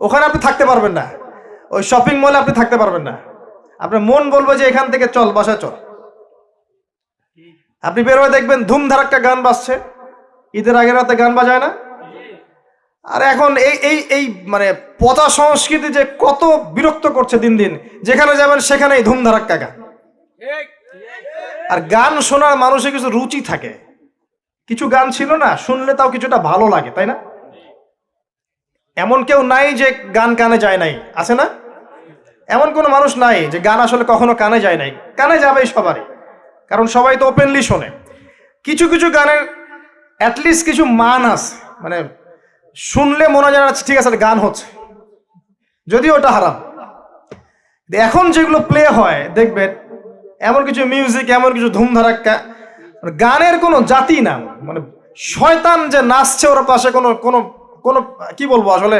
ওখানে আপনি থাকতে পারবেন না। ওই শপিং মলে আপনি থাকতে পারবেন না। আপনার মন বলবে যে এখান থেকে চল, বাসায় চল। আপনি বের হয়ে দেখবেন ধুমধার একটা গান বাজছে। ঈদের আগের রাতে গান বাজায় না? আর এখন এই এই এই মানে পচা সংস্কৃতি যে কত বিরক্ত করছে দিন দিন, যেখানে যাবেন সেখানে সেখানেই ধুমধারাক্কা গান। আর গান শোনার মানুষের কিছু রুচি থাকে। কিছু গান ছিল না, শুনলে তাও কিছুটা ভালো লাগে, তাই না? এমন কেউ নাই যে গান কানে যায় নাই। আছে না? এমন কোনো মানুষ নাই যে গান আসলে কখনো কানে যায় নাই। কানে যাবেই সবারই। কারণ সবাই তো ওপেনলি শোনে। কিছু কিছু গানের অ্যাটলিস্ট কিছু মান আছে। মানে শুনলে মনে হয় যেন ঠিক আছে গান হচ্ছে। যদিও ওটা হারাম। এখন যেগুলো প্লে হয় দেখবেন এমন কিছু মিউজিক এমন কিছু ধুমধারাক্কা মানে গানের কোনো জাতি না। মানে শয়তান যে নাচছে ওর পাশে কোনো কোনো কোনো, কি বলব আসলে?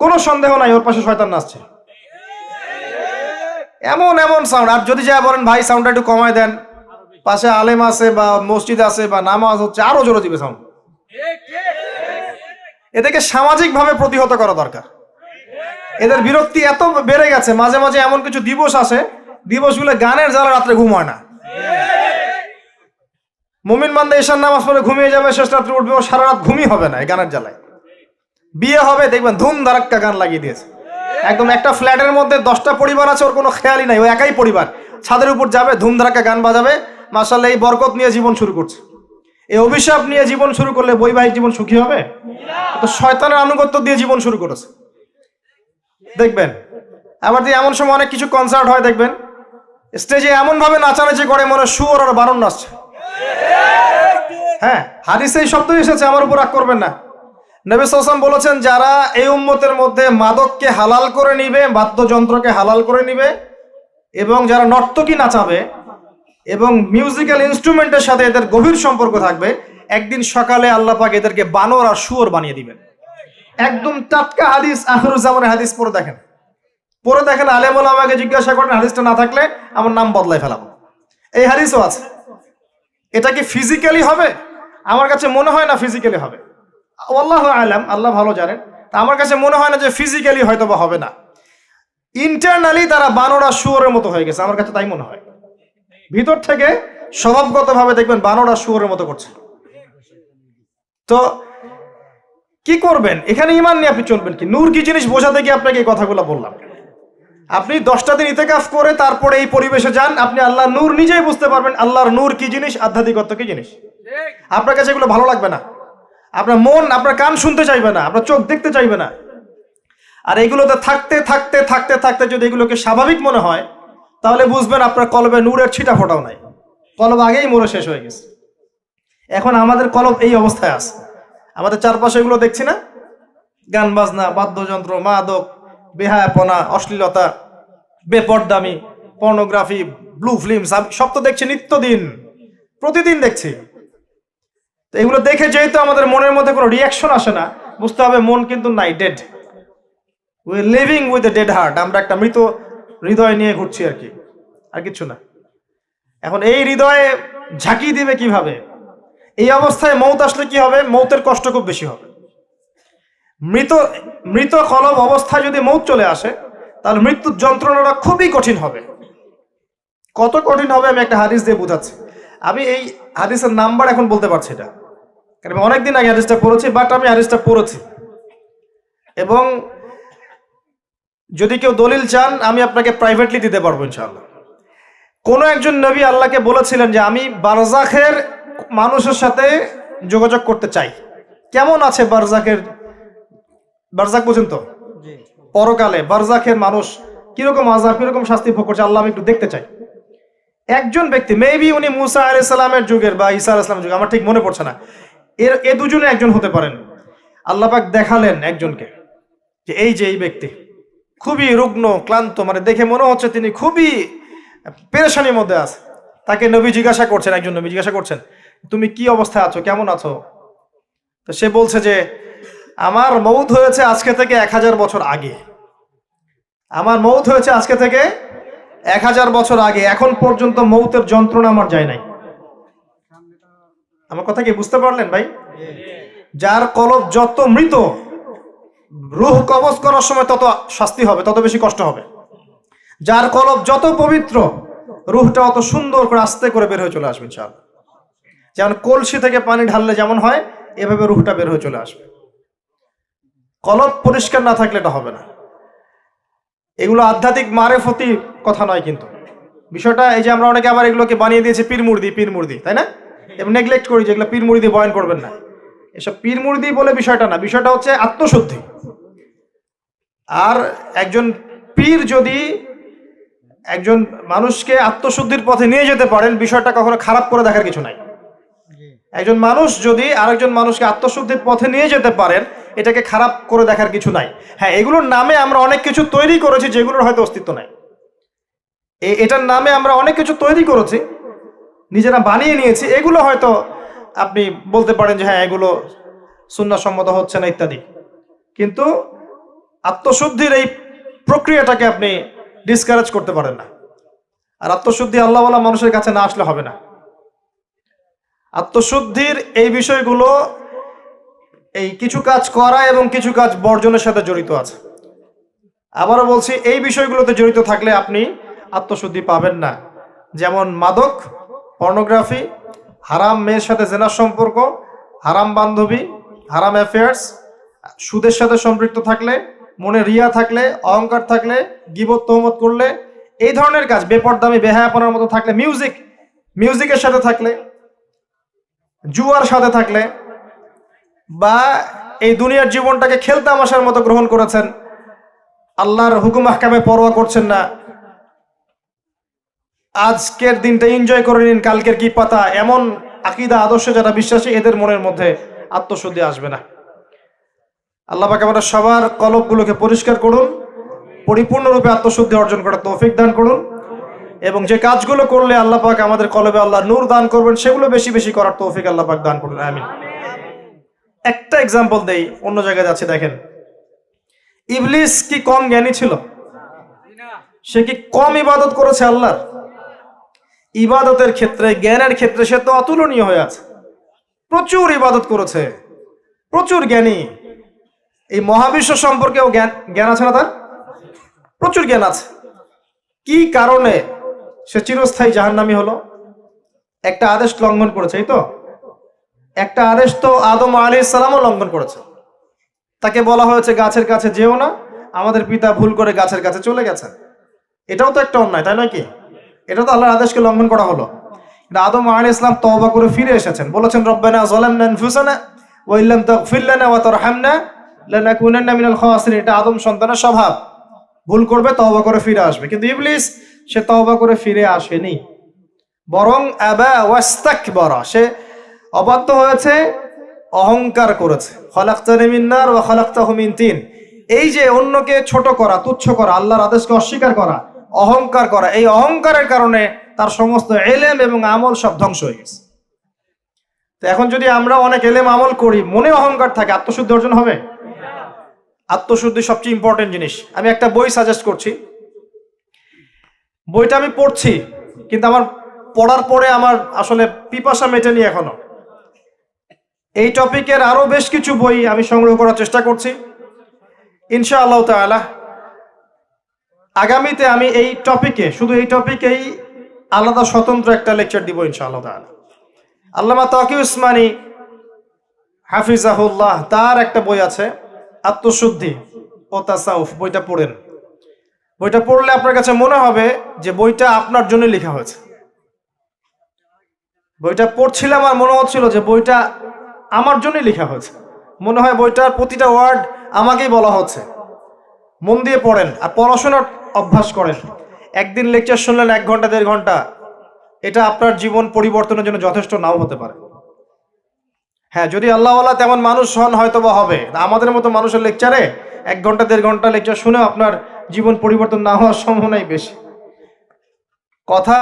কোনো সন্দেহ নাই, ওর পাশে শয়তান নাচছে। এমন এমন সাউন্ড আর যদি যা বলেন, ভাই সাউন্ডটা একটু কমায় দেন। পাশে আলেম আছে বা মসজিদ আছে বা নামাজ হচ্ছে, আরও জোরে দিবে সাউন্ড এদেরকে সামাজিকভাবে প্রতিহত করা দরকার। এদের বিরক্তি এত বেড়ে গেছে, মাঝে মাঝে এমন কিছু দিবস আসে দিবসগুলো গানের জ্বালা রাত্রে ঘুম হয় না। মুমিন বান্দা ঈশান নামাজ পড়ে ঘুমিয়ে যাবে, শেষ রাত্রে উঠবে সারা রাত ঘুমই হবে না এই গানের জ্বালায়। বিয়ে হবে, দেখবেন ধুম ধারাক্কা গান লাগিয়ে দিয়েছে। একদম একটা ফ্ল্যাটের মধ্যে দশটা পরিবার আছে, ওর কোনো খেয়ালই নাই, ও একাই পরিবার। ছাদের উপর যাবে ধুম ধারাক্কা গান বাজাবে মাসাল্লাহ এই বরকত নিয়ে জীবন শুরু করছে। এই অভিশাপ নিয়ে জীবন শুরু করলে বৈবাহিক জীবন সুখী হবে? তো শয়তানের আনুগত্য দিয়ে জীবন শুরু করেছে। দেখবেন, আবার যে এমন সময় অনেক কিছু কনসার্ট হয়, দেখবেন স্টেজে এমন ভাবে নাচানাচি করে, মনে সুর আর বারণ নাচছে। হ্যাঁ হাদিসে এই শব্দ এসেছে, আমার উপর রাগ করবেন না। নবী সাল্লাম বলেছেন, যারা এই উম্মতের মধ্যে মাদককে হালাল করে নিবে, বাদ্যযন্ত্রকে হালাল করে নিবে এবং যারা নর্তকী নাচাবে এবং মিউজিক্যাল ইনস্ট্রুমেন্টের সাথে এদের গভীর সম্পর্ক থাকবে, একদিন সকালে আল্লাহ পাক এদেরকে বানর আর শুয়োর বানিয়ে দিবেন। একদম টাটকা হাদিস আখরুজ্জামানের হাদিস পড়ে দেখেন। পরে দেখেন, আলেমুল আমাকে জিজ্ঞাসা করেন, হাদিসটা না থাকলে আমার নাম বদলাই ফেলাবো। এই হাদিসও আছে। এটা কি ফিজিক্যালি হবে? আমার কাছে মনে হয় না ফিজিক্যালি হবে। আল্লাহ আলাম, আল্লাহ ভালো জানেন। তা আমার কাছে মনে হয় না যে ফিজিক্যালি হয়তো বা হবে না। ইন্টারনালি তারা বানরা শুয়োরের মতো হয়ে গেছে, আমার কাছে তাই মনে হয়। ভিতর থেকে স্বভাবগতভাবে দেখবেন বানরা শুয়োরের মতো করছে। তো কি করবেন? এখানে ইমান নিয়ে আপনি চলবেন কি? নূর কি জিনিস বোঝাতে গিয়ে আপনাকে এই কথাগুলো বললাম। আপনি দশটা দিন ইতেকাফ করে তারপরে এই পরিবেশে যান, আপনি আল্লাহ নূর নিজেই বুঝতে পারবেন আল্লাহর নূর কি জিনিস, আধ্যাত্মিকত্ব কি জিনিস। আপনার কাছে এগুলো ভালো লাগবে না। আপনার মন, আপনার কান শুনতে চাইবে না, আপনার চোখ দেখতে চাইবে না। আর এগুলোতে থাকতে থাকতে থাকতে থাকতে যদি এগুলোকে স্বাভাবিক মনে হয়, তাহলে বুঝবেন আপনার কলবে নূরের ছিটা ফোটাও নাই। কলব আগেই মরে শেষ হয়ে গেছে। এখন আমাদের কলব এই অবস্থায় আছে। আমাদের চারপাশে এগুলো দেখছি না? গান বাজনা, বাদ্যযন্ত্র, মাদক, বেহায়াপনা, অশ্লীলতা, বেপরদামি পর্নোগ্রাফি ব্লু ফিল্ম সব তো দেখছি নিত্যদিন। প্রতিদিন দেখছি। তো এগুলো দেখে যেহেতু আমাদের মনের মধ্যে কোনো রিয়াকশন আসে না, বুঝতে হবে মন কিন্তু নাই dead we living with a dead heart আমরা একটা মৃত হৃদয় নিয়ে ঘুরছি আর কি, আর কিছু না। এখন এই হৃদয়ে ঝাঁকি দিবে কীভাবে? এই অবস্থায় মৌত আসলে কি হবে? মৌতের কষ্ট খুব বেশি হবে। মৃত মৃত কলব অবস্থায় যদি মৌত চলে আসে, তাহলে মৃত্যুর যন্ত্রণাটা খুবই কঠিন হবে। কত কঠিন হবে আমি একটা হাদিস দিয়ে বুঝাচ্ছি। আমি এই হাদিসের নাম্বার এখন বলতে পারছি এটা। কারণ আমি অনেকদিন আগে হাদিসটা পড়েছি বাট আমি হাদিসটা পড়েছি। এবং যদি কেউ দলিল চান আমি আপনাকে প্রাইভেটলি দিতে পারব ইনশাআল্লাহ। কোনো একজন নবী আল্লাহকে বলেছিলেন যে আমি বারজাখের মানুষের সাথে যোগাযোগ করতে চাই। কেমন আছে বারজাখের বারজাক পর্যন্ত পরকালে বারজাখের মানুষ কীরকম আজাব কীরকম শাস্তি ভোগ করছে আল্লাহ আমি একটু দেখতে চাই। একজন ব্যক্তি মেবি উনি মুসা আলাই সালামের যুগের বা ঈসা আলাহ সালামের যুগে আমার ঠিক মনে পড়ছে না। এর, এ দুজনে একজন হতে পারেন। আল্লাহ পাক দেখালেন একজনকে যে এই যে এই ব্যক্তি খুবই রুগ্ন, ক্লান্ত মানে দেখে মনে হচ্ছে তিনি খুবই পেরেশানির মধ্যে আছে। তাকে নবী জিজ্ঞাসা করছেন, একজন নবী জিজ্ঞাসা করছেন, তুমি কি অবস্থায় আছো? কেমন আছো? তো সে বলছে যে, আমার মৌত হয়েছে আজকে থেকে এক হাজার বছর আগে। আমার মৌত হয়েছে আজকে থেকে এক হাজার বছর আগে। এখন পর্যন্ত মৌতের যন্ত্রণা আমার যায় নাই। আমার কথা কি বুঝতে পারলেন ভাই? যার কলব যত মৃত, রুহ কবজ করার সময় তত শাস্তি হবে, তত বেশি কষ্ট হবে। যার কলব যত পবিত্র, রুহটা অত সুন্দর করে আস্তে করে বের হয়ে চলে আসবে ইনশাআল্লাহ। যেমন কলসি থেকে পানি ঢাললে যেমন হয়, এভাবে রুহটা বের হয়ে চলে আসবে। কলব পরিষ্কার না থাকলে এটা হবে না। এগুলো আধ্যাত্মিক মারেফতি কথা নয় কিন্তু। বিষয়টা এই যে আমরা অনেকে আবার এগুলোকে বানিয়ে দিয়েছি পীর মুর্দি পীর মুর্দি তাই না? এবং নেগলেক্ট করি যেগুলো পীর মুর্দি বয়ন করবেন না। এসব পীর মুর্দি বলে বিষয়টা না, বিষয়টা হচ্ছে আত্মশুদ্ধি। আর একজন পীর যদি একজন মানুষকে আত্মশুদ্ধির পথে নিয়ে যেতে পারেন, বিষয়টা কখনো খারাপ করে দেখার কিছু নাই। একজন মানুষ যদি আরেকজন মানুষকে আত্মশুদ্ধির পথে নিয়ে যেতে পারেন, এটাকে খারাপ করে দেখার কিছু নাই। হ্যাঁ এগুলোর নামে আমরা অনেক কিছু তৈরি করেছি যেগুলোর হয়তো অস্তিত্ব নাই। এটার নামে আমরা অনেক কিছু তৈরি করেছি নিজেরা বানিয়ে নিয়েছি, এগুলো হয়তো আপনি বলতে পারেন যে হ্যাঁ এগুলো সুন্নাসম্মত হচ্ছে না ইত্যাদি। কিন্তু আত্মশুদ্ধির এই প্রক্রিয়াটাকে আপনি ডিসকারেজ করতে পারেন না। আর আত্মশুদ্ধি আল্লাহওয়ালা মানুষের কাছে না আসলে হবে না। আত্মশুদ্ধির এই বিষয়গুলো, এই কিছু কাজ করা এবং কিছু কাজ বর্জনের সাথে জড়িত আছে। আবারও বলছি, এই বিষয়গুলোতে জড়িত থাকলে আপনি আত্মশুদ্ধি পাবেন না। যেমন মাদক পর্নোগ্রাফি হারাম মেয়ের সাথে জেনার সম্পর্ক, হারাম বান্ধবী, হারাম অ্যাফেয়ার্স সুদের সাথে সম্পৃক্ত থাকলে, মনে রিয়া থাকলে, অহংকার থাকলে, গিবত তহমত করলে, এই ধরনের কাজ বেপরদামি, বেহায়াপনার মতো থাকলে মিউজিক মিউজিকের সাথে থাকলে, জুয়ার সাথে থাকলে, বা এই দুনিয়ার জীবনটাকে খেলতামাশার মতো গ্রহণ করেছেন, আল্লাহর হুকুম আহকামে পরোয়া করছেন না আজকের দিনটা এনজয় করে নিন, কালকের কি পাতা? এমন আকিদা, আদর্শে যারা বিশ্বাসী, এদের মনের মধ্যে আত্মশুদ্ধি আসবে না। আল্লাহ পাক আমাদের সবার কলবগুলোকে পরিষ্কার করুন, পরিপূর্ণরূপে আত্মশুদ্ধি অর্জন করার তৌফিক দান করুন এবং যে কাজগুলো করলে আল্লাহ পাক আমাদের কলবে আল্লাহ নূর দান করবেন, সেগুলো বেশি বেশি করার তৌফিক আল্লাহ পাক দান করুন, আমিন। একটা এক্সাম্পল দেই, অন্য জায়গায় যাচ্ছে, দেখেন। ইবলিস কি কম জ্ঞানী ছিল? সে কি কম ইবাদত করেছে আল্লাহর? ইবাদতের ক্ষেত্রে, জ্ঞানের ক্ষেত্রে সে তো অতুলনীয় হয়ে আছে। প্রচুর ইবাদত করেছে। প্রচুর জ্ঞানী। এই মহাবিশ্ব সম্পর্কেও জ্ঞান জ্ঞান আছে না তার? প্রচুর জ্ঞান আছে। কি কারণে সে চিরস্থায়ী জাহান্নামী হলো? একটা আদেশ লঙ্ঘন করেছে, এই তো? একটা আদেশ তো আদম আলী ইসলামও লঙ্ঘন করেছে। তাকে বলা হয়েছে, গাছের কাছে যেও না, আমাদের পিতা ভুল করে গাছের কাছে চলে গেছে এটাও তো একটা অন্যায়, তাই নয় কি? এটা তো আল্লাহর আদেশকে লঙ্ঘন করা হলো। কিন্তু আদম আলী ইসলাম তওবা করে ফিরে এসেছেন। বলেছেন, রব্বানা যালামনা আনফুসানা ওয়া ইল্লাম তাগফির লানা ওয়া তারহামনা লানাকুনান্না মিনাল খাসিরিন। এটা আদম সন্তানের স্বভাব। ভুল করবে, তওবা করে ফিরে আসবে। কিন্তু ইবলিস, সে তওবা করে ফিরে আসেনি। বরং আবা ওয়াস্তাকবারা, সে অবাধ্য হয়েছে, অহংকার করেছে। খলাক্তানি মিন্নার ওয়া খলাক্তাহু মিন তিন। এই যে অন্যকে ছোট করা, তুচ্ছ করা, আল্লাহর আদেশকে অস্বীকার করা অহংকার করা। এই অহংকারের কারণে তার সমস্ত এলেম এবং আমল সব ধ্বংস হয়ে গেছে। তো এখন যদি আমরা অনেক এলেম আমল করি, মনে অহংকার থাকে, আত্মশুদ্ধি অর্জন হবে? আত্মশুদ্ধি সবচেয়ে ইম্পর্টেন্ট জিনিস। আমি একটা বই সাজেস্ট করছি। বইটা আমি পড়ছি, কিন্তু আমার পড়ার পরে আমার আসলে পিপাসা মেটেনি এখনও। এই টপিকের আরও বেশ কিছু বই আমি সংগ্রহ করার চেষ্টা করছি। ইনশা আল্লাহ তাআলা আগামীতে আমি এই টপিকে শুধু এই টপিকেই আলাদা স্বতন্ত্র একটা লেকচার দিব ইনশাআল্লাহ তাআলা। আল্লামা তাকি উসমানী, হাফিজাহুল্লাহ, তার একটা বই আছে, আত্মশুদ্ধি ও তাসাউফ, বইটা পড়েন। বইটা পড়লে আপনার কাছে মনে হবে যে বইটা আপনার জন্য লেখা হয়েছে। বইটা পড়ছিলাম আর মনে হচ্ছিল যে বইটা আমার জন্যই লেখা হয়েছে। মনে হয় বইটার প্রতিটা ওয়ার্ড আমাকেই বলা হচ্ছে। মন দিয়ে পড়েন আর পড়াশোনার অভ্যাস করেন। একদিন লেকচার শুনলেন এক ঘণ্টা, দেড় ঘণ্টা। এটা আপনার জীবন পরিবর্তনের জন্য যথেষ্ট, নাও হতে পারে। হ্যাঁ যদি আল্লাহওয়ালা তেমন মানুষ হন হয়তো বা হবে। আমাদের মতো মানুষের লেকচারে এক ঘণ্টা, দেড় ঘণ্টা লেকচার শুনে আপনার জীবন পরিবর্তন না হওয়ার সম্ভাবনাই বেশি। কথা